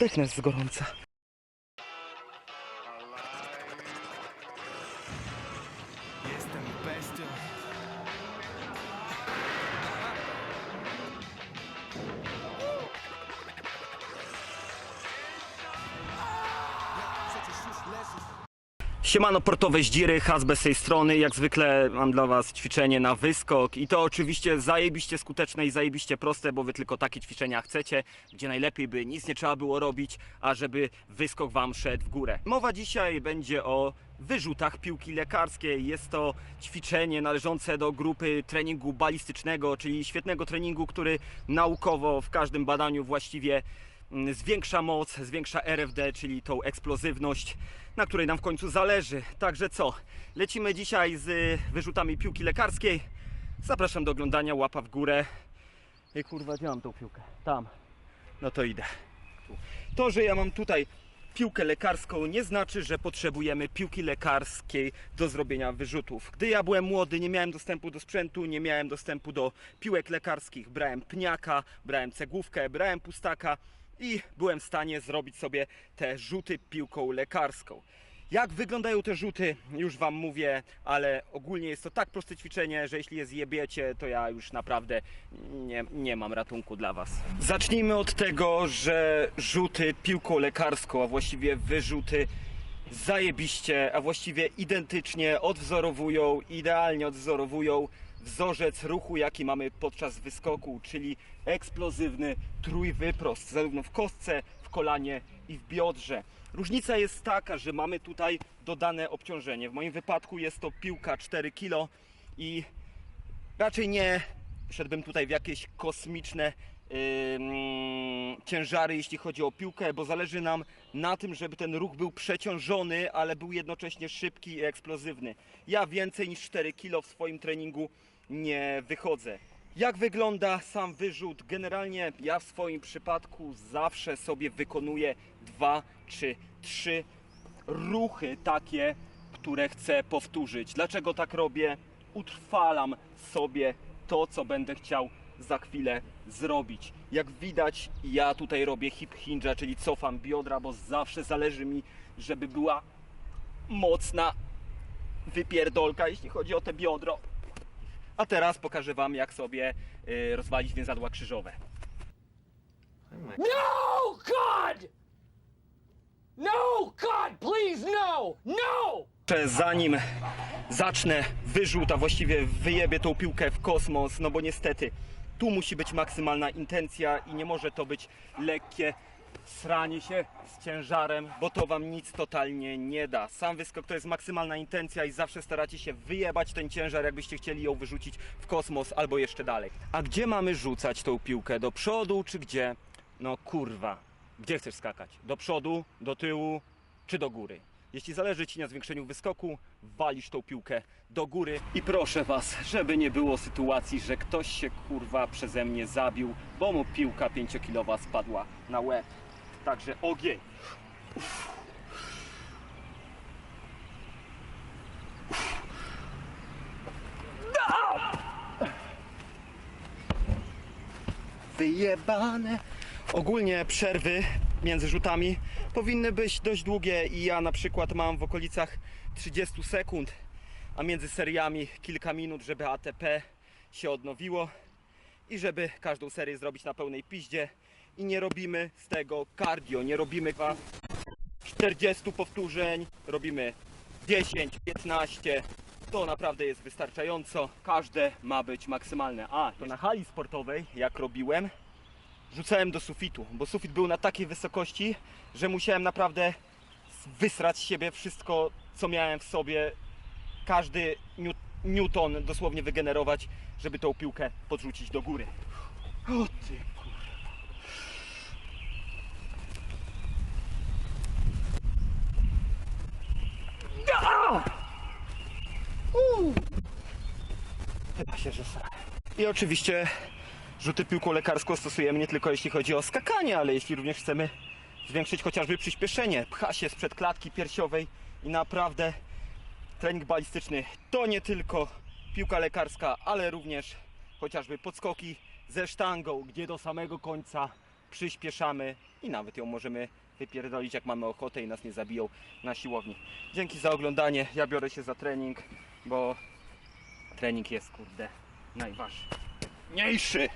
zdechnę z gorąca. Siemano portowe zdziry, Hasbe z tej strony. Jak zwykle mam dla was ćwiczenie na wyskok i to oczywiście zajebiście skuteczne i zajebiście proste, bo wy tylko takie ćwiczenia chcecie, gdzie najlepiej by nic nie trzeba było robić, a żeby wyskok wam szedł w górę. Mowa dzisiaj będzie o wyrzutach piłki lekarskiej. Jest to ćwiczenie należące do grupy treningu balistycznego, czyli świetnego treningu, który naukowo w każdym badaniu właściwie zwiększa moc, zwiększa RFD, czyli tą eksplozywność, na której nam w końcu zależy. Także co? Lecimy dzisiaj z wyrzutami piłki lekarskiej. Zapraszam do oglądania, łapa w górę. Ej kurwa, gdzie mam tą piłkę? Tam. No to idę. To, że ja mam tutaj piłkę lekarską nie znaczy, że potrzebujemy piłki lekarskiej do zrobienia wyrzutów. Gdy ja byłem młody, nie miałem dostępu do sprzętu, nie miałem dostępu do piłek lekarskich. Brałem pniaka, brałem cegłówkę, brałem pustaka i byłem w stanie zrobić sobie te rzuty piłką lekarską. Jak wyglądają te rzuty, już Wam mówię, ale ogólnie jest to tak proste ćwiczenie, że jeśli je zjebiecie, to ja już naprawdę nie, nie mam ratunku dla Was. Zacznijmy od tego, że rzuty piłką lekarską, a właściwie wyrzuty zajebiście, a właściwie identycznie odwzorowują, idealnie odwzorowują wzorzec ruchu, jaki mamy podczas wyskoku, czyli eksplozywny trójwyprost, zarówno w kostce, w kolanie i w biodrze. Różnica jest taka, że mamy tutaj dodane obciążenie. W moim wypadku jest to piłka 4 kg i raczej nie szedłbym tutaj w jakieś kosmiczne ym, ciężary, jeśli chodzi o piłkę, bo zależy nam na tym, żeby ten ruch był przeciążony, ale był jednocześnie szybki i eksplozywny. Ja więcej niż 4 kg w swoim treningu nie wychodzę. Jak wygląda sam wyrzut? Generalnie ja w swoim przypadku zawsze sobie wykonuję dwa czy trzy ruchy takie, które chcę powtórzyć. Dlaczego tak robię? Utrwalam sobie to, co będę chciał za chwilę zrobić. Jak widać, ja tutaj robię hip hinge'a, czyli cofam biodra, bo zawsze zależy mi, żeby była mocna wypierdolka, jeśli chodzi o te biodro. A teraz pokażę Wam, jak sobie y, rozwalić więzadła krzyżowe. No, God! No, God, please, no! No! Jeszcze zanim zacznę wyrzut, a właściwie wyjebię tą piłkę w kosmos, no bo niestety tu musi być maksymalna intencja i nie może to być lekkie sranie się z ciężarem, bo to wam nic totalnie nie da. Sam wyskok to jest maksymalna intencja i zawsze staracie się wyjebać ten ciężar, jakbyście chcieli ją wyrzucić w kosmos albo jeszcze dalej. A gdzie mamy rzucać tą piłkę? Do przodu czy gdzie? No kurwa, gdzie chcesz skakać? Do przodu, do tyłu czy do góry? Jeśli zależy Ci na zwiększeniu wyskoku, walisz tą piłkę do góry. I proszę Was, żeby nie było sytuacji, że ktoś się kurwa przeze mnie zabił, bo mu piłka 5-kilowa spadła na łeb. Także ogień. Wyjebane. Ogólnie przerwy między rzutami powinny być dość długie i ja na przykład mam w okolicach 30 sekund, a między seriami kilka minut, żeby ATP się odnowiło i żeby każdą serię zrobić na pełnej piździe i nie robimy z tego cardio, nie robimy kwa 40 powtórzeń, robimy 10, 15. To naprawdę jest wystarczająco. Każde ma być maksymalne. A, to na hali sportowej, jak robiłem, rzucałem do sufitu, bo sufit był na takiej wysokości, że musiałem naprawdę wysrać z siebie wszystko, co miałem w sobie, każdy newton dosłownie wygenerować, żeby tą piłkę podrzucić do góry. O ty kurwa. Chyba się zesrałem. I oczywiście rzuty piłką lekarską stosujemy nie tylko jeśli chodzi o skakanie, ale jeśli również chcemy zwiększyć chociażby przyspieszenie. Pcha się sprzed klatki piersiowej i naprawdę trening balistyczny to nie tylko piłka lekarska, ale również chociażby podskoki ze sztangą, gdzie do samego końca przyspieszamy i nawet ją możemy wypierdolić jak mamy ochotę i nas nie zabiją na siłowni. Dzięki za oglądanie. Ja biorę się za trening, bo trening jest kurde najważniejszy.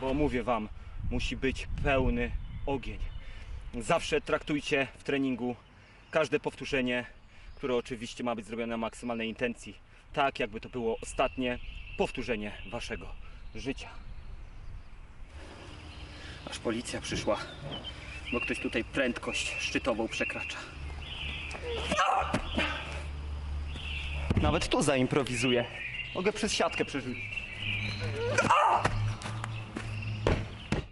Bo mówię wam, musi być pełny ogień. Zawsze traktujcie w treningu każde powtórzenie, które oczywiście ma być zrobione na maksymalnej intencji, tak jakby to było ostatnie powtórzenie waszego życia. Aż policja przyszła, bo ktoś tutaj prędkość szczytową przekracza. Nawet tu zaimprowizuję. Mogę przez siatkę przerzucić. Ah!